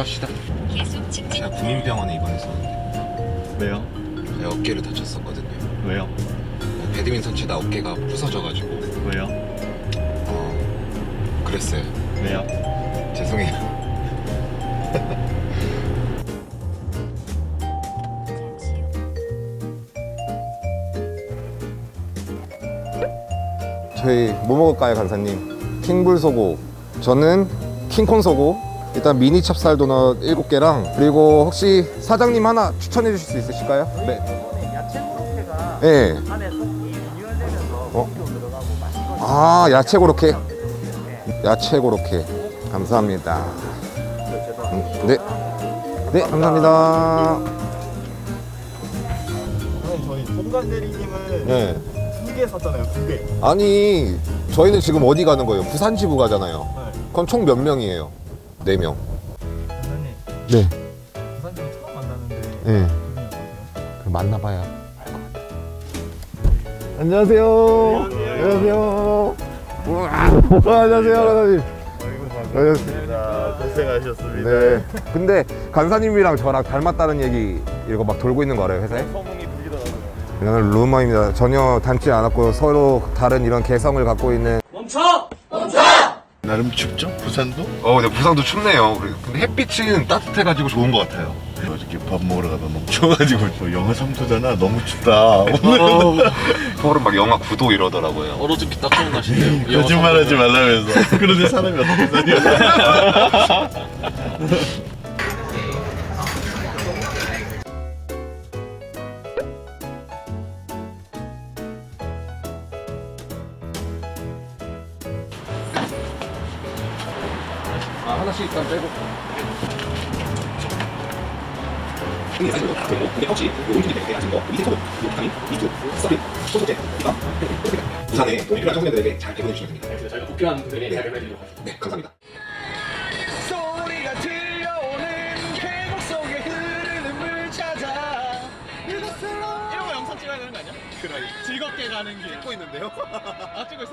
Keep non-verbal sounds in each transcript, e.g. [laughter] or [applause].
갑시다. 계속 직진 제가 국민병원에 입원했었는데 왜요? 제가 어깨를 다쳤었거든요. 왜요? 배드민턴 치다 어깨가 부서져가지고 왜요? 어 그랬어요. 왜요? 죄송해요. [laughs] 저희 뭐 먹을까요, 간사님? 킹불 소고. 저는 킹콘 소고. 일단 미니 찹쌀 도넛 7개랑 그리고 혹시 사장님 하나 추천해 주실 수 있으실까요? 네. 이번에 야채 고로케가 네. 안에 속이 리뉴얼되면서 어? 고기도 들어가고 맛있거든요. 아, 야채 고로케. 네. 야채 고로케. 감사합니다. 죄송합니다. 음, 네. 네, 감사합니다. 저희 동간 대리님은 네. 두 개 샀잖아요. 두 개. 아니, 저희는 지금 어디 가는 거예요? 부산 지부 가잖아요. 네. 그럼 총 몇 명이에요? 네 명. 부사님, 네. 부사님 처음 만났는데 네. 기분이 어떠세요? 그럼 만나봐야 알 것 같아요. 안녕하세요. 안녕하세요. 우와. 안녕하세요, 간사님. 반갑습니다. 고생하셨습니다. 네. 근데 간사님이랑 저랑 닮았다는 얘기 이거 막 돌고 있는 거 알아요, 회사에? 소문이 들리더라고요. 이거는 루머입니다. 전혀 닮지 않았고 서로 다른 이런 개성을 갖고 있는. 나름 춥죠? 부산도? 어, 근데 부산도 춥네요. 근데 햇빛은 따뜻해가지고 좋은 것 같아요. 어저께 밥 먹으러 가다 너무 추워가지고 어, 영하 3도잖아 너무 춥다 오늘 서울은 막 영하 9도 이러더라고요. 얼어 죽기 딱 좋은 날씨인데요. 거짓말하지 말라면서 그런데 사람이 어떻게 사냐 [laughs] 하나씩 일단 빼고. 부산에 도움이 필요한 청소년들에게 잘 배분해 주시면 됩니다. 저희가 국회의원 분들이 잘 배분해주도록 하겠습니다. 네, 감사합니다. 소리가 들려오는 계곡 속에 흐르는 물 찾아 이런 거 영상 찍어야 되는 거 아니야? 그래 즐겁게 가는 길 찍고 있는데요? [laughs] 아 찍고 있어?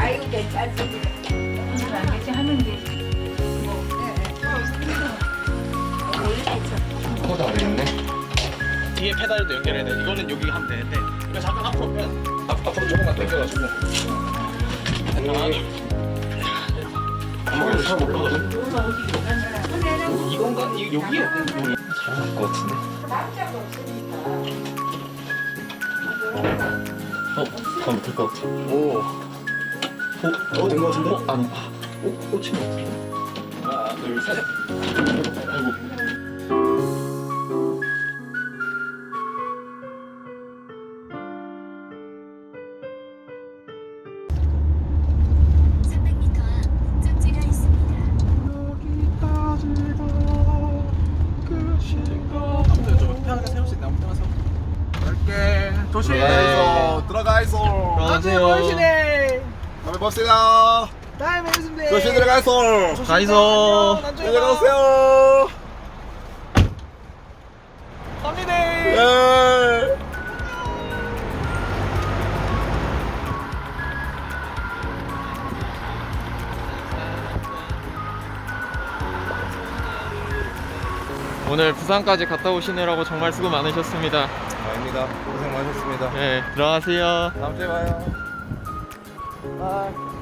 아이고 괜찮지. 오늘 안 계시 하면 되지. 뒤에 페달도 연결해야 돼 이거는 여기 하면 되는데 이거 잠깐 앞으로 빼 앞, 앞으로 조금만 당겨가지고 이걸 잘 몰라가지고. 이건가? 이, 여기에 잘할 것 같은데. 어, 가면 될 것 같아. 오 어, 어, 된것 같은데? 어, 아니, 아, 어, 꽂힌 것 같은데? 하나 둘 셋 넓게 조심 들어가 있어. 안녕하세요 보이시네 다음에 봅시다. 다음에 뵙습니다 조심 들어가 있어. 가이소 들어가세요. 갑니다 예. 오늘 부산까지 갔다 오시느라고 정말 수고 많으셨습니다. 아닙니다. 고생 많으셨습니다. 네, 들어가세요. 다음 주에 봐요. 네. 아.